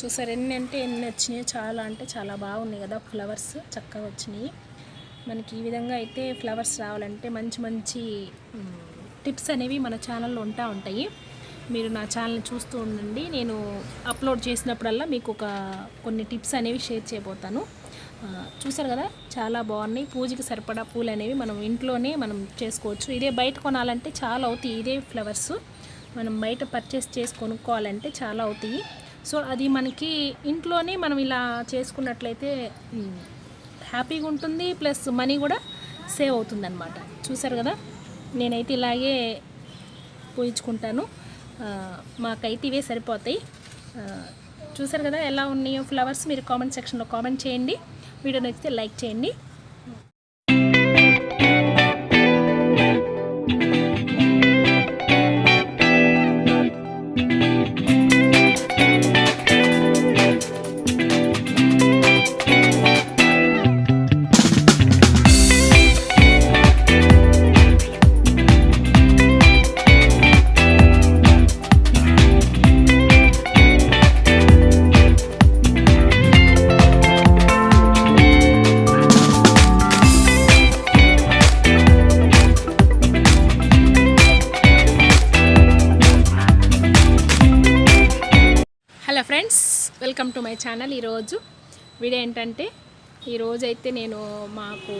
చూసారు? ఎన్ని అంటే ఎన్ని వచ్చినాయి చాలా అంటే చాలా బాగున్నాయి కదా ఫ్లవర్స్. చక్కగా వచ్చినాయి. మనకి ఈ విధంగా అయితే ఫ్లవర్స్ రావాలంటే మంచి మంచి టిప్స్ అనేవి మన ఛానల్లో ఉంటా ఉంటాయి. మీరు నా ఛానల్ని చూస్తూ ఉండండి. నేను అప్లోడ్ చేసినప్పుడల్లా మీకు ఒక కొన్ని టిప్స్ అనేవి షేర్ చేయబోతాను. చూసారు కదా? చాలా బాగున్నాయి. పూజకి సరిపడా పూలు అనేవి మనం ఇంట్లోనే మనం చేసుకోవచ్చు. ఇదే బయట కొనాలంటే చాలా అవుతాయి. ఇదే ఫ్లవర్స్ మనం బయట పర్చేస్ చేసి కొనుక్కోవాలంటే చాలా అవుతాయి. సో అది మనకి ఇంట్లోనే మనం ఇలా చేసుకున్నట్లయితే హ్యాపీగా ఉంటుంది ప్లస్ మనీ కూడా సేవ్ అవుతుంది అనమాట చూసారు కదా? నేనైతే ఇలాగే పూయించుకుంటాను. మాకైతే ఇవే సరిపోతాయి. చూసారు కదా ఎలా ఉన్నాయో? ఫ్లవర్స్ మీరు కామెంట్ సెక్షన్లో కామెంట్ చేయండి. వీడియో నచ్చితే లైక్ చేయండి. వెల్కమ్ టు మై ఛానల్ ఈరోజు. వీడియో ఏంటంటే ఈరోజైతే నేను మాకు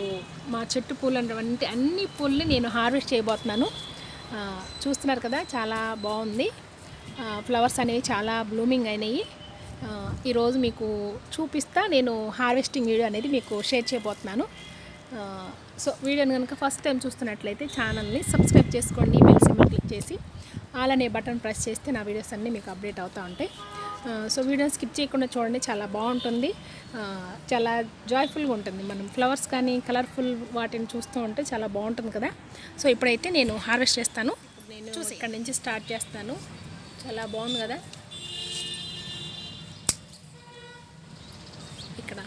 మా చెట్టు పూలు అంటే అన్ని పూలని నేను హార్వెస్ట్ చేయబోతున్నాను. చూస్తున్నారు కదా చాలా బాగుంది. ఫ్లవర్స్ అనేవి చాలా బ్లూమింగ్ అయినాయి. ఈరోజు మీకు చూపిస్తా నేను హార్వెస్టింగ్ వీడియో అనేది మీకు షేర్ చేయబోతున్నాను. సో వీడియోని కనుక ఫస్ట్ టైం చూస్తున్నట్లయితే ఛానల్ని సబ్స్క్రైబ్ చేసుకోండి బెల్ సింబల్ క్లిక్ చేసి అలానే బటన్ ప్రెస్ చేస్తే నా వీడియోస్ అన్నీ మీకు అప్డేట్ అవుతూ ఉంటాయి. సో వీడియోని స్కిప్ చేయకుండా చూడండి చాలా బాగుంటుంది. చాలా జాయ్ఫుల్గా ఉంటుంది. మనం ఫ్లవర్స్ కానీ కలర్ఫుల్ వాటిని చూస్తూ ఉంటే చాలా బాగుంటుంది కదా. సో ఇప్పుడైతే నేను హార్వెస్ట్ చేస్తాను. నేను చూసి ఇక్కడ నుంచి స్టార్ట్ చేస్తాను. చాలా బాగుంది కదా. ఇక్కడ.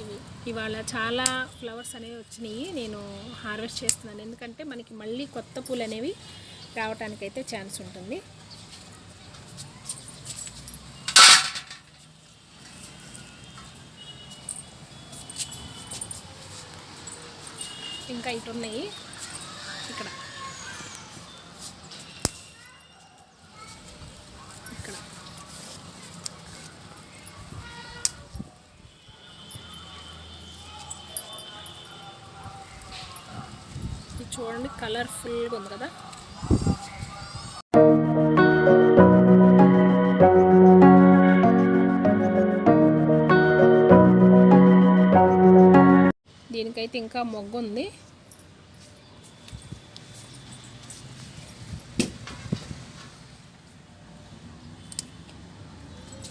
ఇవి ఇవాళ చాలా ఫ్లవర్స్ అనేవి వచ్చినాయి. నేను హార్వెస్ట్ చేస్తున్నాను. ఎందుకంటే మనకి మళ్ళీ కొత్త పూలు అనేవి రావటానికైతే ఛాన్స్ ఉంటుంది. ఇంకా ఇటు ఉన్నాయి ఇక్కడ. ఇక్కడ. ఇది చూడండి కలర్ఫుల్గా ఉంది కదా. దీనికైతే ఇంకా మొగ్గు ఉంది.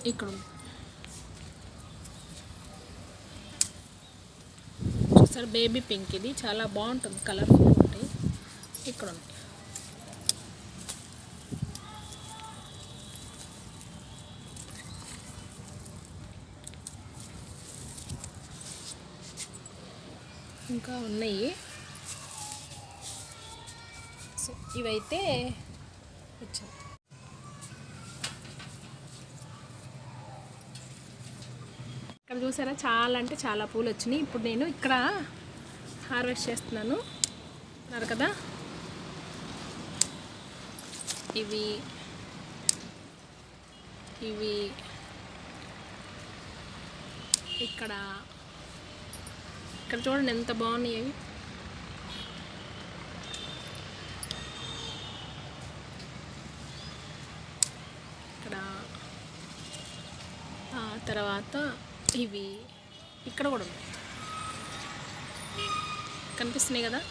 ఇక్కడ చూసారు? బేబీ పింక్ ఇది. చాలా బాగుంటుంది. కలర్ఫుల్ ఉంటాయి. ఇక్కడ ఉంది. ఇంకా ఉన్నాయి. సో ఇవైతే వచ్చాయి. ఇక్కడ చూసారా? చాలా అంటే చాలా పూలు వచ్చినాయి. ఇప్పుడు నేను ఇక్కడ హార్వెస్ట్ చేస్తున్నాను. అన్నారు కదా? ఇవి ఇవి ఇక్కడ ఇక్కడ చూడండి ఎంత బాగున్నాయి అవి. ఇక్కడ ఆ తర్వాత ఇవి ఇక్కడ కూడా ఉన్నాయి. కనిపిస్తున్నాయి కదా?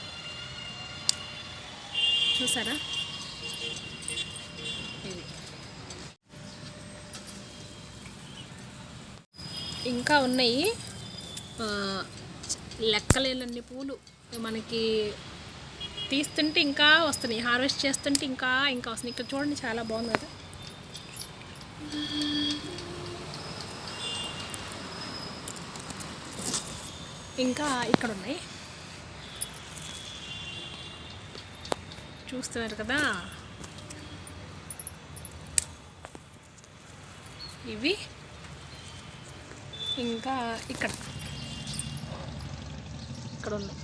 చూసారా? ఇవి. ఇంకా ఉన్నాయి. ఆ, లెక్కలేనన్ని పూలు మనకి తీస్తుంటే ఇంకా వస్తున్నాయి. హార్వెస్ట్ చేస్తుంటే ఇంకా ఇంకా వస్తున్నాయి. ఇక్కడ చూడండి చాలా బాగుంది కదా. ఇంకా ఇక్కడ ఉన్నాయి. చూస్తున్నారు కదా. ఇవి. ఇంకా ఇక్కడ. అక్కడ ఉంది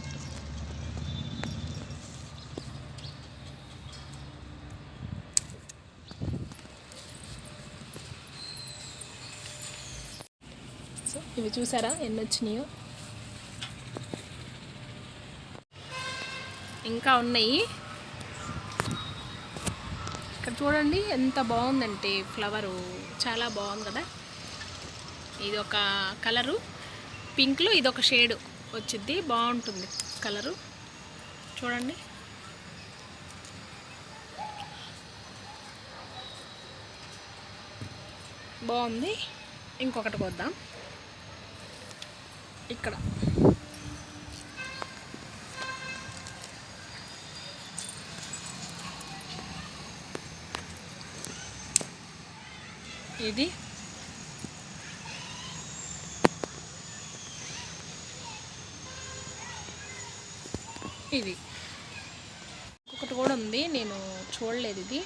సో ఇవి చూసారా? ఎన్ని వచ్చినాయో ఇంకా ఉన్నాయి. ఇక్కడ చూడండి ఎంత బాగుందంటే ఫ్లవరు. చాలా బాగుంది కదా? ఇది ఒక కలరు. పింక్లో ఇది ఒక షేడ్. వచ్చింది బాగుంటుంది కలరు. చూడండి. బాగుంది. ఇంకొకటి కొద్దాం. ఇక్కడ. ఇది ఇది. ఇంకొకటి కూడా ఉంది నేను చూడలేదు ఇది.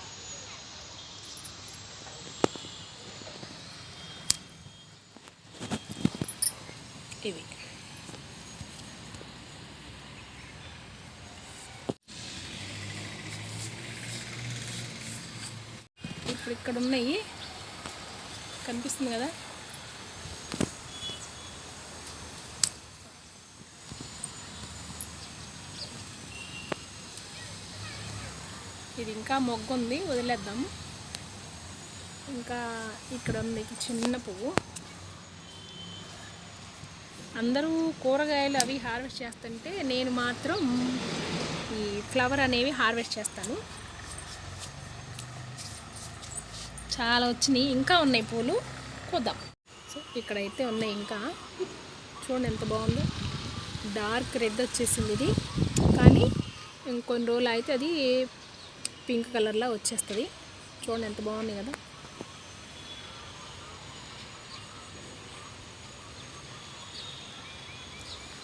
ఇవి. ఇప్పుడు ఇక్కడ ఉన్నాయి. కనిపిస్తుంది కదా? ఇది ఇంకా మొగ్గు ఉంది వదిలేద్దాం ఇంకా ఇక్కడ ఉంది చిన్న పువ్వు. అందరూ కూరగాయలు అవి హార్వెస్ట్ చేస్తుంటే నేను మాత్రం ఈ ఫ్లవర్ అనేవి హార్వెస్ట్ చేస్తాను. చాలా వచ్చినాయి ఇంకా ఉన్నాయి పూలు. చూద్దాం. సో ఇక్కడైతే ఉన్నాయి ఇంకా. చూడండి ఎంత బాగుందో. డార్క్ రెడ్ వచ్చేసింది ఇది. కానీ ఇంకొన్ని రోజులు అయితే అది పింక్ కలర్లో వచ్చేస్తుంది. చూడండి ఎంత బాగుంది కదా.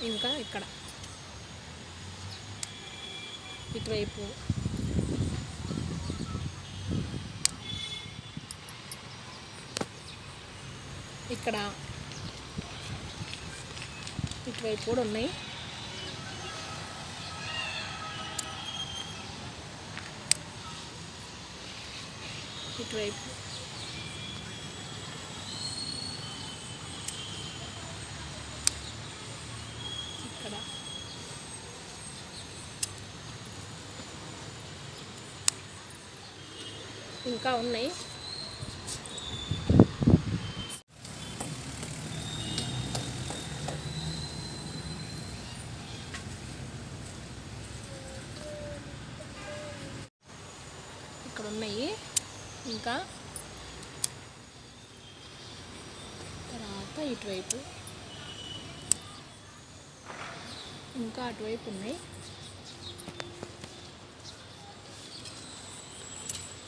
ఇంకా ఇక్కడ. ఇటువైపు. ఇక్కడ. ఇటువైపు కూడా ఉన్నాయి. ఇటువైపు. ఇక్కడ. ఇంకా ఉన్నాయి ఇక్కడ ఉన్నాయి ఇంకా తర్వాత ఇటువైపు ఇంకా అటువైపు ఉన్నాయి.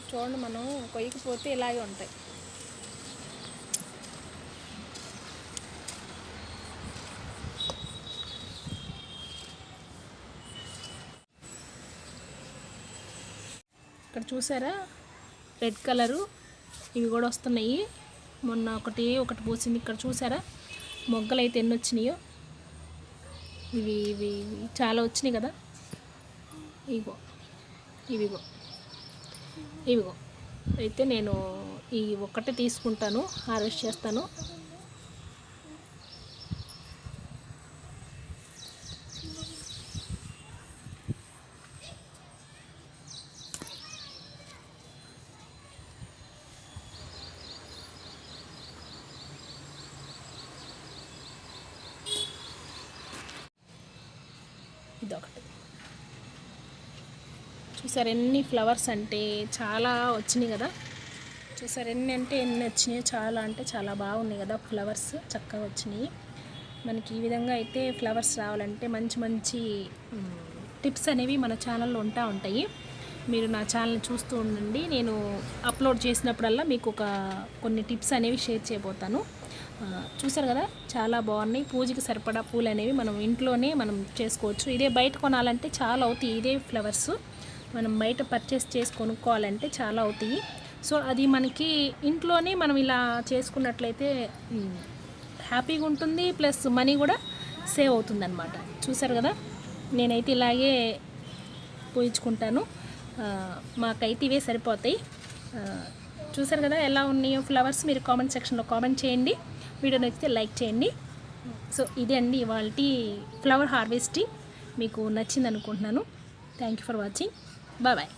చూడండి మనం కొయ్యకపోతే ఇలాగే ఉంటాయి. ఇక్కడ చూసారా? రెడ్ కలరు ఇవి కూడా వస్తున్నాయి. మొన్న ఒకటి ఒకటి పూసింది. ఇక్కడ చూసారా? మొగ్గలు అయితే ఎన్ని వచ్చినాయో? ఇవి ఇవి చాలా వచ్చినాయి కదా? ఇగో ఇవిగో ఇవిగో. అయితే నేను ఈ ఒక్కటే తీసుకుంటాను హార్వెస్ట్ చేస్తాను. ఇదొకటి. చూసారు ఎన్ని ఫ్లవర్స్ అంటే చాలా వచ్చినాయి కదా. చూసారు ఎన్ని అంటే ఎన్ని వచ్చినాయి చాలా అంటే చాలా బాగున్నాయి కదా ఫ్లవర్స్ చక్కగా వచ్చినాయి. మనకి ఈ విధంగా అయితే ఫ్లవర్స్ రావాలంటే మంచి మంచి టిప్స్ అనేవి మన ఛానల్లో ఉంటా ఉంటాయి. మీరు నా ఛానల్ చూస్తూ ఉండండి. నేను అప్లోడ్ చేసినప్పుడల్లా మీకు ఒక కొన్ని టిప్స్ అనేవి షేర్ చేయబోతాను. చూసారు కదా? చాలా బాగున్నాయి. పూజకి సరిపడా పూలు అనేవి మనం ఇంట్లోనే మనం చేసుకోవచ్చు. ఇదే బయట కొనాలంటే చాలా అవుతాయి. ఇదే ఫ్లవర్స్. మనం బయట పర్చేస్ చేసి కొనుక్కోవాలంటే చాలా అవుతాయి. సో అది మనకి ఇంట్లోనే మనం ఇలా చేసుకున్నట్లయితే హ్యాపీగా ఉంటుంది. ప్లస్ మనీ కూడా సేవ్ అవుతుందన్నమాట. చూసారు కదా? నేనైతే ఇలాగే పూయించుకుంటాను మాకైతే ఇవే సరిపోతాయి. చూసారు కదా ఎలా ఉన్నాయో ఫ్లవర్స్? మీరు కామెంట్ సెక్షన్లో కామెంట్ చేయండి. వీడియో నచ్చితే లైక్ చేయండి. సో ఇదే అండి ఇవాళ ఫ్లవర్ హార్వెస్టింగ్. మీకు నచ్చింది అనుకుంటున్నాను thank you for watching bye bye